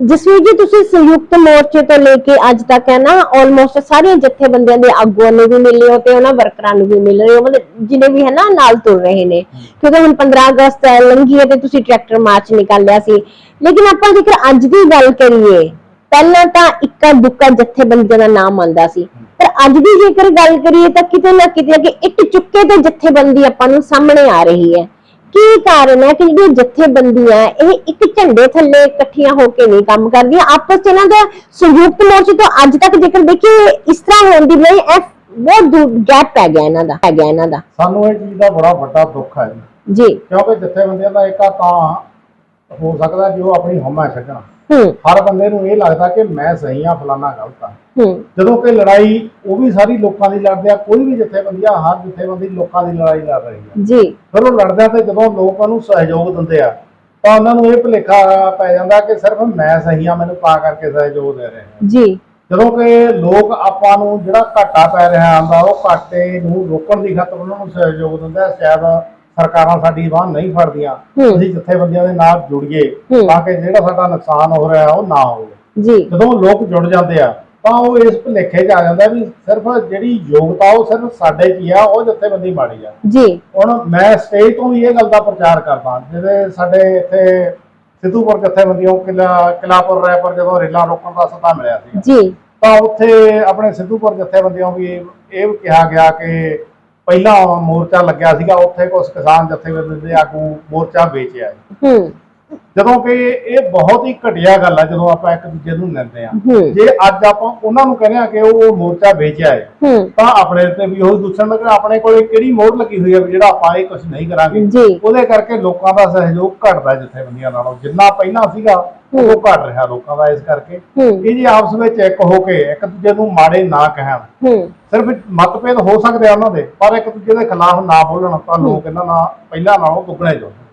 ਜਸਵੀਰ ਜੀ ਤੁਸੀਂ ਸੰਯੁਕਤ ਮੋਰਚੇ ਤੋਂ ਲੈ ਕੇ ਅੱਜ ਤੱਕ ਹੈ ਨਾ ਆਲਮੋਸਟ ਸਾਰੀਆਂ ਜਥੇਬੰਦੀਆਂ ਦੇ ਆਗੂਆਂ ਨੂੰ ਵੀ ਮਿਲੇ ਹੋ ਤੇ ਉਹਨਾਂ ਵਰਕਰਾਂ ਨੂੰ ਵੀ ਮਿਲ ਰਹੇ ਹੋ ਮਤਲਬ ਜਿਹਨੇ ਵੀ ਹੈ ਨਾ ਨਾਲ ਤੁਰ ਰਹੇ ਨੇ। ਕਿਉਂਕਿ ਹੁਣ 15 ਅਗਸਤ ਹੈ, ਲੰਘੀ ਹੈ ਤੇ ਤੁਸੀਂ ਟਰੈਕਟਰ ਮਾਰਚ ਨਿਕਾਲਿਆ ਸੀ। ਲੇਕਿਨ ਆਪਾਂ ਜੇਕਰ ਅੱਜ ਦੀ ਗੱਲ ਕਰੀਏ ਪਹਿਲਾਂ ਤਾਂ ਇੱਕਾ ਦੁੱਕਾ ਜਥੇਬੰਦੀਆਂ ਦਾ ਨਾਮ ਆਉਂਦਾ ਸੀ। ਪਰ ਅੱਜ ਦੀ ਜੇਕਰ ਗੱਲ ਕਰੀਏ ਤਾਂ ਕਿਤੇ ਨਾ ਕਿਤੇ ਕਿ ਇੱਟ ਚੁੱਕੇ ਤੇ ਜਥੇਬੰਦੀ ਆਪਾਂ ਨੂੰ ਸਾਹਮਣੇ ਆ ਰਹੀ ਹੈ। ਕੀ ਕਾਰਨ ਹੈ ਕਿ ਜਿਹੜੀਆਂ ਜਥੇਬੰਦੀਆਂ ਇਹ ਇੱਕ ਝੰਡੇ ਥੱਲੇ ਇਕੱਠੀਆਂ ਹੋ ਕੇ ਨਹੀਂ ਕੰਮ ਕਰਦੀਆਂ ਆਪਸ ਚ ਇਹਨਾਂ ਦਾ ਸੰਯੁਕਤ ਮੋਰਚੇ ਤੋਂ ਅੱਜ ਤੱਕ ਜੇਕਰ ਦੇਖੀਏ ਇਸ ਤਰ੍ਹਾਂ ਹੋਣ ਦੀ ਇਹ ਬਹੁਤ ਦੂਰ ਗੈਪ ਪੈ ਗਿਆ ਇਹਨਾਂ ਦਾ ਪੈ ਗਿਆ ਇਹਨਾਂ ਦਾ। ਸਾਨੂੰ ਇਹ ਚੀਜ਼ ਦਾ ਬੜਾ ਵੱਡਾ ਦੁੱਖ ਹੈ ਜੀ। ਜੀ। ਕਿਉਂਕਿ ਜਥੇਬੰਦੀਆਂ ਦਾ ਏਕਾ ਤਾਂ ਹੋ ਸਕਦਾ ਜੋ ਆਪਣੀ ਹਮਾ ਛੱਡਣ। ਹਰ ਬੰਦੇ ਨੂੰ ਇਹ ਲੱਗਦਾ ਕਿ ਮੈਂ ਸਹੀ ਆ ਫਲਾਨਾ ਗਲਤ ਆ ਜਦੋਂ ਕਿ ਲੜਾਈ ਉਹ ਵੀ ਸਾਰੀ ਲੋਕਾਂ ਦੀ ਲੜਦੇ ਆ ਕੋਈ ਵੀ ਜਥੇਬੰਦੀਆਂ ਹਰ ਜਥੇਬੰਦੀ ਲੋਕਾਂ ਦੀ ਲੜਾਈ ਲੜ ਰਹੀ ਆ। ਜੀ। ਫਿਰ ਉਹ ਲੜਦੇ ਆ ਤੇ ਜਦੋਂ ਲੋਕ ਉਹਨੂੰ ਸਹਿਯੋਗ ਦਿੰਦੇ ਆ ਤਾਂ ਉਹਨਾਂ ਨੂੰ ਇਹ ਭੁਲੇਖਾ ਪੈ ਜਾਂਦਾ ਕਿ ਸਿਰਫ ਮੈਂ ਸਹੀ ਆ ਮੈਨੂੰ ਤਾਂ ਕਰਕੇ ਸਹਿਯੋਗ ਦੇ ਰਹੇ ਆ। ਜੀ। ਜਦੋਂ ਕਿ ਲੋਕ ਆਪਾਂ ਨੂੰ ਜਿਹੜਾ ਘਾਟਾ ਪੈ ਰਿਹਾ ਆਂਦਾ ਉਹ ਘਾਟੇ ਨੂੰ ਰੋਕਣ ਦੀ ਖਾਤਰ ਉਹਨਾਂ ਨੂੰ ਸਹਿਯੋਗ ਦਿੰਦਾ। ਸ਼ਾਇਦ ਸਰਕਾਰਾਂ ਸਾਡੀ ਬਾਹ ਨਹੀਂ ਫੜਦੀਆਂ ਹੂੰ। ਅਸੀਂ ਜਥੇਬੰਦੀਆਂ ਦੇ ਨਾਲ ਜੁੜੀਏ ਹੂੰ। ਤਾਂ ਕਿ ਜਿਹੜਾ ਸਾਡਾ ਨੁਕਸਾਨ ਹੋ ਰਿਹਾ ਉਹ ਨਾ ਹੋਵੇ। ਜੀ। ਜਦੋਂ ਲੋਕ ਜੁੜ ਜਾਂਦੇ ਆ ਤਾਂ ਉਹ ਇਸ ਭੁਲੇਖੇ 'ਚ ਆ ਜਾਂਦਾ ਵੀ ਸਿਰਫ ਜਿਹੜੀ ਯੋਗਤਾ ਉਹ ਸਿਰਫ ਸਾਡੇ 'ਚ ਹੀ ਆ ਉਹ ਜਥੇਬੰਦੀ ਮਾੜੀ ਆ। ਜੀ। ਹੁਣ ਮੈਂ ਸਟੇਜ ਤੋਂ ਵੀ ਇਹ ਗੱਲ ਦਾ ਪ੍ਰਚਾਰ ਕਰਦਾ ਜਿਹੜੇ ਸਾਡੇ ਇੱਥੇ ਸਿੱਧੂਪੁਰ ਜਥੇਬੰਦੀਆਂ ਕਿਲਾ ਕਿਲਾਪੁਰ ਰਾਏਪੁਰ ਜਦੋਂ ਰੇਲਾਂ ਰੋਕਣ ਦਾ ਸੱਦਾ ਮਿਲਿਆ ਸੀ। ਜੀ। ਤਾਂ ਉੱਥੇ ਆਪਣੇ ਸਿੱਧੂਪੁਰ ਜਥੇਬੰਦੀਆਂ ਵੀ ਇਹ ਕਿਹਾ ਗਿਆ ਕਿ ਪਹਿਲਾਂ ਮੋਰਚਾ ਲੱਗਿਆ ਸੀਗਾ ਉੱਥੇ ਕੁਝ ਕਿਸਾਨ ਜਥੇਬੰਦੀ ਦੇ ਆਗੂ ਮੋਰਚਾ ਵੇਚਿਆ ਹੂੰ। ਜਦੋਂ ਕਿ ਇਹ ਬਹੁਤ ਹੀ ਘਟੀਆ ਗੱਲ ਹੈ ਜਦੋਂ ਆਪਾਂ ਇੱਕ ਦੂਜੇ ਨੂੰ ਲੈਂਦੇ ਆ। ਜੇ ਅੱਜ ਆਪਾਂ ਉਹਨਾਂ ਨੂੰ ਕਹਿੰਦੇ ਆ ਕਿ ਉਹ ਮੋਰਚਾ ਵੇਚਿਆ ਹੈ। ਤਾਂ ਆਪਣੇ ਤੇ ਵੀ ਉਹ ਦੂਸਰਨ ਲੱਗਾ ਆਪਣੇ ਕੋਲੇ ਕਿਹੜੀ ਮੋਹਰ ਲੱਗੀ ਹੋਈ ਹੈ ਜਿਹੜਾ ਆਪਾਂ ਇਹ ਕੁਝ ਨਹੀਂ ਕਰਾਂਗੇ? ਉਹਦੇ ਕਰਕੇ ਲੋਕਾਂ ਦਾ ਸਹਿਯੋਗ ਘਟਦਾ ਜਥੇਬੰਦੀਆਂ ਨਾਲੋਂ। ਜਿੰਨਾ ਪਹਿਲਾਂ ਸੀਗਾ ਉਹ ਘਟ ਰਿਹਾ ਲੋਕਾਂ ਦਾ ਇਸ ਕਰਕੇ। ਇਹ ਜੀ ਆਪਸ ਵਿੱਚ ਇੱਕ ਹੋ ਕੇ ਇੱਕ ਦੂਜੇ ਨੂੰ ਮਾੜੇ ਨਾ ਕਹਿਣ ਸਿਰਫ ਮਤਭੇਦ ਹੋ ਸਕਦੇ ਆ ਉਹਨਾਂ ਦੇ ਪਰ ਇੱਕ ਦੂਜੇ ਦੇ ਖਿਲਾਫ ਨਾ ਬੋਲਣ ਤਾਂ ਲੋਕ ਇਹਨਾਂ ਨਾਲ ਪਹਿਲਾਂ ਨਾਲੋਂ ਦੁੱਗਣੇ ਜੁੜਨ